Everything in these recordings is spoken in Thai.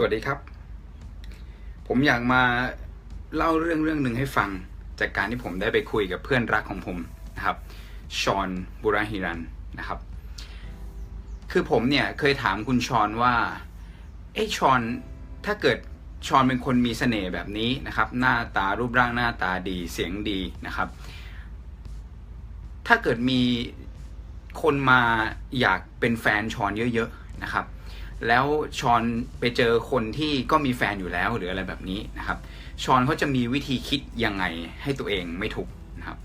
สวัสดีครับ ผมอยากมาเล่าเรื่องเรื่องหนึ่งให้ฟังจากการที่ผมได้ไปคุยกับเพื่อนรักของผมนะครับชอนบุราฮิรันนะครับ คือผมเนี่ยเคยถามคุณชอนว่าเอ้ชอนถ้าเกิดชอนเป็นคนมีเสน่ห์แบบนี้นะครับ หน้าตารูปร่างหน้าตาดีเสียงดีนะครับ ถ้าเกิดมีคนมาอยากเป็นแฟนชอนเยอะ ๆ นะครับ แล้วชอนไปเจอคนที่ก็มีแฟนอยู่แล้วหรืออะไรแบบนี้นะครับชอนเขาจะมีวิธีคิดยังไงให้ตัวเองไม่ถูกนะครับ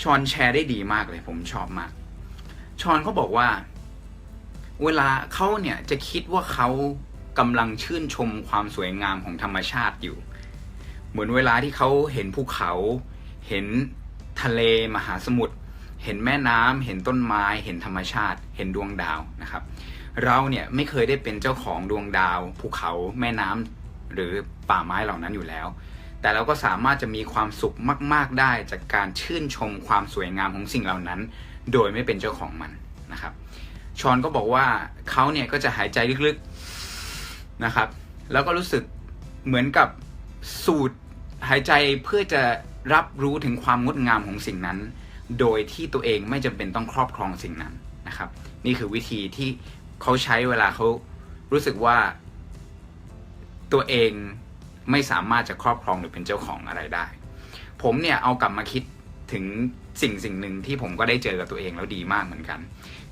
ชอนแชร์ได้ดีมากเลยผมชอบมากชอนเขาบอกว่า เวลาเขาเนี่ยจะคิดว่าเขากำลังชื่นชมความสวยงามของธรรมชาติอยู่ เหมือนเวลาที่เขาเห็นภูเขา เห็นทะเลมหาสมุทรเห็นแม่น้ำเห็นต้นไม้ เห็นธรรมชาติ เห็นดวงดาวนะครับ เราเนี่ยไม่เคยได้เป็นเจ้าของดวงดาว ภูเขาแม่น้ำหรือป่าไม้เหล่านั้นอยู่แล้ว แต่เราก็สามารถจะมีความสุขมาก ๆได้จากการชื่นชมความสวยงามของสิ่งเหล่านั้น โดยไม่เป็นเจ้าของมันนะครับชอนก็บอกว่าเขาเนี่ยก็จะหายใจลึกๆนะครับ แล้วก็รู้สึกเหมือนกับสูดหายใจเพื่อจะรับรู้ถึงความงดงามของสิ่งนั้น โดยที่ตัวเองไม่จำเป็นต้องครอบครองสิ่งนั้นนะครับ นี่คือวิธีที่ เขาใช้เวลาเขารู้สึกว่าตัวเองไม่สามารถจะครอบครองหรือเป็นเจ้าของอะไรได้ ผมเนี่ยเอากลับมาคิดถึงสิ่งสิ่งหนึ่งที่ผมก็ได้เจอกับตัวเองแล้วดีมากเหมือนกัน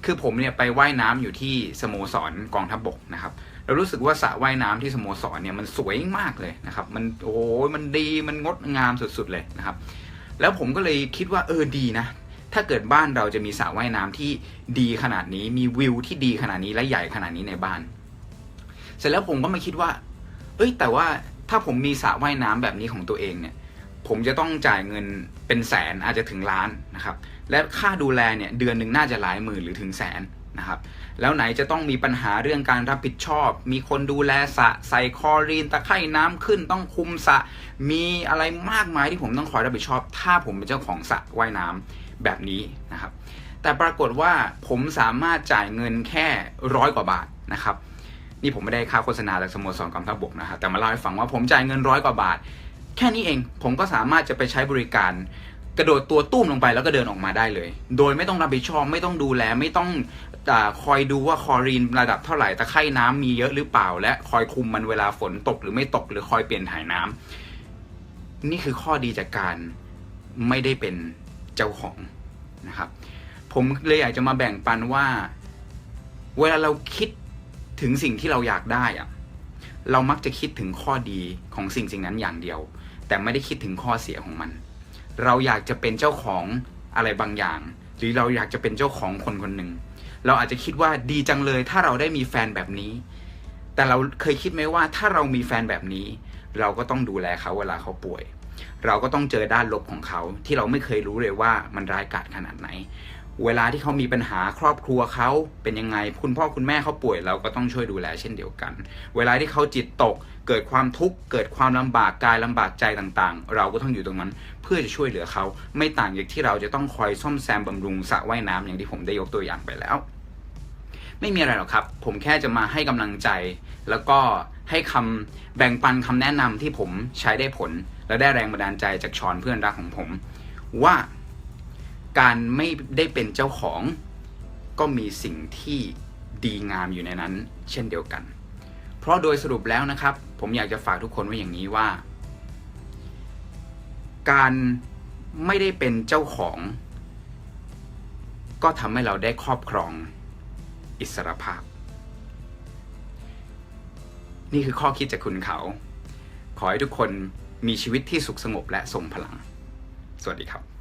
คือผมเนี่ยไปไว่ายน้ำอยู่ที่สโมสรกองทัพบบกนะครับเรารู้สึกว่าสระว่ายน้ำที่สโมสรเนี่ยมันสวยมากเลยนะครับ มันโอ้ยมันดีมันงดงามสุดๆเลยนะครับ แล้วผมก็เลยคิดว่าเออดีนะ ถ้าเกิดบ้านเราจะมีสระว่ายน้ำที่ดีขนาดนี้ มีวิวที่ดีขนาดนี้และใหญ่ขนาดนี้ในบ้าน เสร็จแล้วผมก็มาคิดว่า เอ้ย แต่ว่าถ้าผมมีสระว่ายน้ำแบบนี้ของตัวเองเนี่ย ผมจะต้องจ่ายเงินเป็นแสนอาจจะถึงล้านนะครับ และค่าดูแลเนี่ยเดือนหนึ่งน่าจะหลายหมื่นหรือถึงแสนนะครับแล้วไหนจะต้องมีปัญหาเรื่องการรับผิดชอบ มีคนดูแลสระใส่คอรีนตะไคร่น้ำขึ้นต้องคุมสระมีอะไรมากมายที่ผมต้องคอยรับผิดชอบ ถ้าผมเป็นเจ้าของสระว่ายน้ำ แบบนี้นะครับ แต่ปรากฏว่าผมสามารถจ่ายเงินแค่ร้อยกว่าบาทนะครับ นี่ผมไม่ได้ค่าโฆษณาจากสโมสรกองทัพบกนะครับแต่มาเล่าให้ฟังว่าผมจ่ายเงินร้อยกว่าบาท แค่นี้เองผมก็สามารถจะไปใช้บริการกระโดดตัวตุ้มลงไปแล้วก็เดินออกมาได้เลย โดยไม่ต้องรับผิดชอบไม่ต้องดูแลไม่ต้องอคอยดูว่าคอรีนระดับเท่าไหร่ตะไคร่น้ำมีเยอะหรือเปล่า และคอยคุมมันเวลาฝนตกหรือไม่ตกหรือคอยเปลี่ยนถ่ายน้ำนี่คือข้อดีจากการไม่ได้เป็น เจ้าของนะครับ ผมเลยอยากจะมาแบ่งปันว่า เวลาเราคิดถึงสิ่งที่เราอยากได้อะเรามักจะคิดถึงข้อดีของสิ่งสิ่งนั้นอย่างเดียว แต่ไม่ได้คิดถึงข้อเสียของมัน เราอยากจะเป็นเจ้าของอะไรบางอย่าง หรือเราอยากจะเป็นเจ้าของคนคนหนึ่งเราอาจจะคิดว่าดีจังเลย ถ้าเราได้มีแฟนแบบนี้ แต่เราเคยคิดไหมว่าถ้าเรามีแฟนแบบนี้ เราก็ต้องดูแลเขาเวลาเขาป่วย เราก็ต้องเจอด้านลบของเขาที่เราไม่เคยรู้เลยว่ามันร้ายกาจขนาดไหน เวลาที่เขามีปัญหาครอบครัวเขาเป็นยังไง คุณพ่อคุณแม่เขาป่วยเราก็ต้องช่วยดูแลเช่นเดียวกัน เวลาที่เขาจิตตก เกิดความทุกข์เกิดความลำบากกายลำบากใจต่างๆ เราก็ต้องอยู่ตรงนั้น เพื่อจะช่วยเหลือเขาไม่ต่างจากที่เราจะต้องคอยซ่อมแซมบำรุงสระว่ายน้ำอย่างที่ผมได้ยกตัวอย่างไปแล้ว ไม่มีอะไรหรอกครับ ผมแค่จะมาให้กำลังใจแล้วก็ ให้คำแบ่งปันคำแนะนำที่ผมใช้ได้ผล และได้แรงบันดาลใจจากชอนเพื่อนรักของผม ว่าการไม่ได้เป็นเจ้าของก็มีสิ่งที่ดีงามอยู่ในนั้น เช่นเดียวกัน เพราะโดยสรุปแล้วนะครับ ผมอยากจะฝากทุกคนไว้อย่างนี้ว่า การไม่ได้เป็นเจ้าของ ก็ทำให้เราได้ครอบครองอิสรภาพ นี่คือข้อคิดจากคุณเขา ขอให้ทุกคนมีชีวิตที่สุขสงบและทรงพลัง สวัสดีครับ